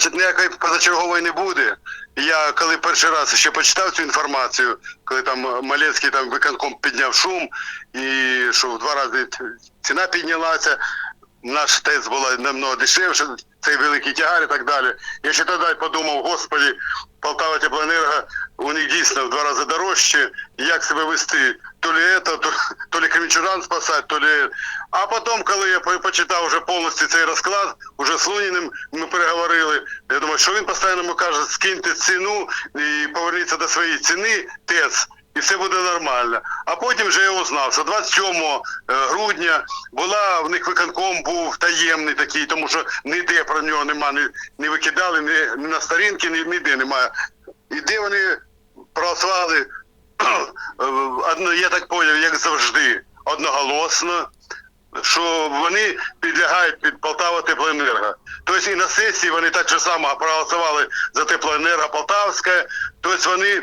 Значить, ніякої позачергової не буде. Я коли перший раз ще почитав цю інформацію, коли там Малецький там виконком підняв шум, і що в два рази ціна піднялася, наш ТЕЦ була намного дешевше, цей великий тягар і так далі. Я ще тоді подумав, господи, Полтава Теплоенерго, у них дійсно в два рази дорожче, як себе вести, то ли это, то, то ли кремчужан спасати, то ли... А потім, коли я почитав вже повністю цей розклад, уже з Луніним ми переговорили, я думаю, що він постійно каже, скиньте ціну і поверніться до своєї ціни, ТЕЦ, і все буде нормально. А потім вже я узнав, що 27 е, грудня була в них виконком був таємний такий, тому що ніде про нього нема, не, не викидали, ні, на сторінки, ні, ніде немає. І де вони проголосували, е, я так поняв, як завжди, одноголосно, що вони підлягають під Полтава Теплоенерго. Тобто і на сесії вони так же само проголосували за Теплоенерго Полтавське, тобто вони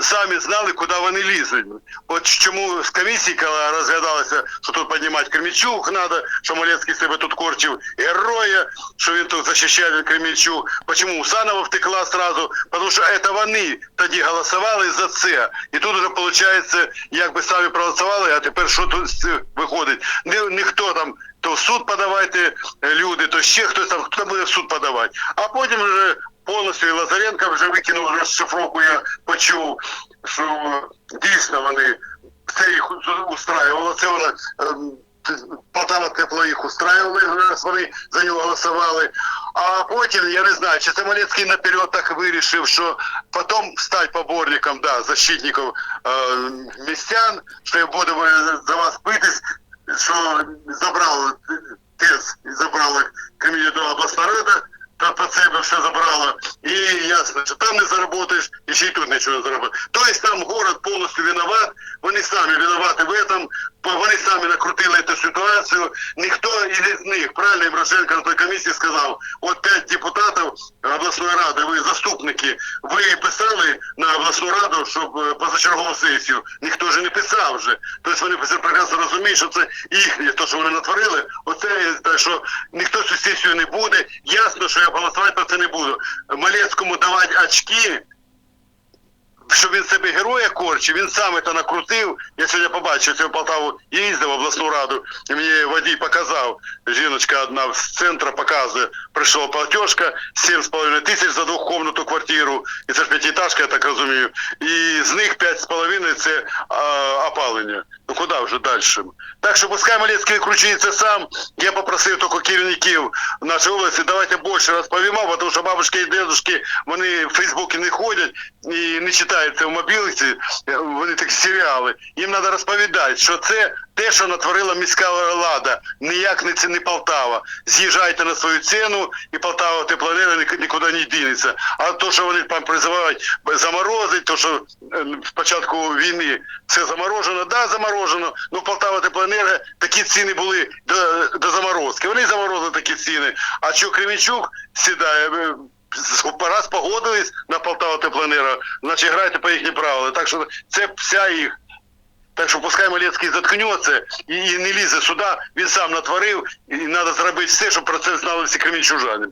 самі знали, куди вони лізуть. От чому з комісії, коли розглядалося, що тут піднімати Кремічук треба, що Малецький себе тут корчив героя, що він тут захищає Кремічук. Чому Усанова втекла сразу? Тому що це вони тоді голосували за це. І тут вже виходить, якби самі проголосували, а тепер що тут виходить? Ні, ніхто там то в суд подавайте е, люди, то ще хтось там, хто буде в суд подавати. А потім вже повністю і Лазаренко вже викинув розшифровку, я почув, що дійсно вони це їх устраювало, це вона ем, Полтава тепло їх устраювали, раз вони за нього голосували. А потім, я не знаю, чи це Малецький наперед так вирішив, що потім стати поборником, да, защитником е, містян, що я буду е, за вас битись, що забрали ТЕЦ, забрала Кремль до обласна рада, та по себе все забрала. І певне заработаєш, і ще й тут нічого не заработаєш. Тобто там город повністю виноват, вони самі виноваты в этом, вони самі накрутили цю ситуацію. Ніхто із них, правильно Єврошенко на той комісії сказав, от п'ять депутатів обласної ради, ви заступники, ви писали на обласну раду, щоб е, позачергову сесію. Ніхто ж не писав вже. Тобто вони прекрасно розуміють, що це їхнє, то, що вони натворили, оце так, що ніхто цю сесію не буде. Ясно, що я голосувати про це не буду. Малецькому давати очки, щоб він себе героя корчив, він сам це накрутив. Я сьогодні побачив, що я в Полтаву їздив в обласну раду, і мені водій показав, жіночка одна з центру показує, прийшла платежка, 7,5 тисяч за двохкомнатну квартиру, і це ж п'ятиэтажка, я так розумію, і з них 5,5 це а, опалення. Куди вже далі? Так що пускай Малецький кручується сам, я попросив тільки керівників нашої області, давайте більше розповімо, тому що бабушки і дедушки, вони в Фейсбуці не ходять і не читають це в мобілці, вони такі серіали. Їм треба розповідати, що це те, що натворила міська влада, ніяк не це не Полтава. З'їжджайте на свою ціну, і Полтава теплоенерго ні- нікуди не дінеться. А то, що вони там призивають заморозити, то що е, спочатку війни все заморожено, да, заморожено. Ну Полтава теплоенерго такі ціни були до, до заморозки. Вони заморозили такі ціни. А що Кремінчук сідає? е, Раз погодились на Полтаву теплоенерго, значить грайте по їхнім правилам. Так що це вся їх. Так що пускай Малецький заткнеться і, і не лізе сюди, він сам натворив, і треба зробити все, щоб про це знали всі кремінчужани.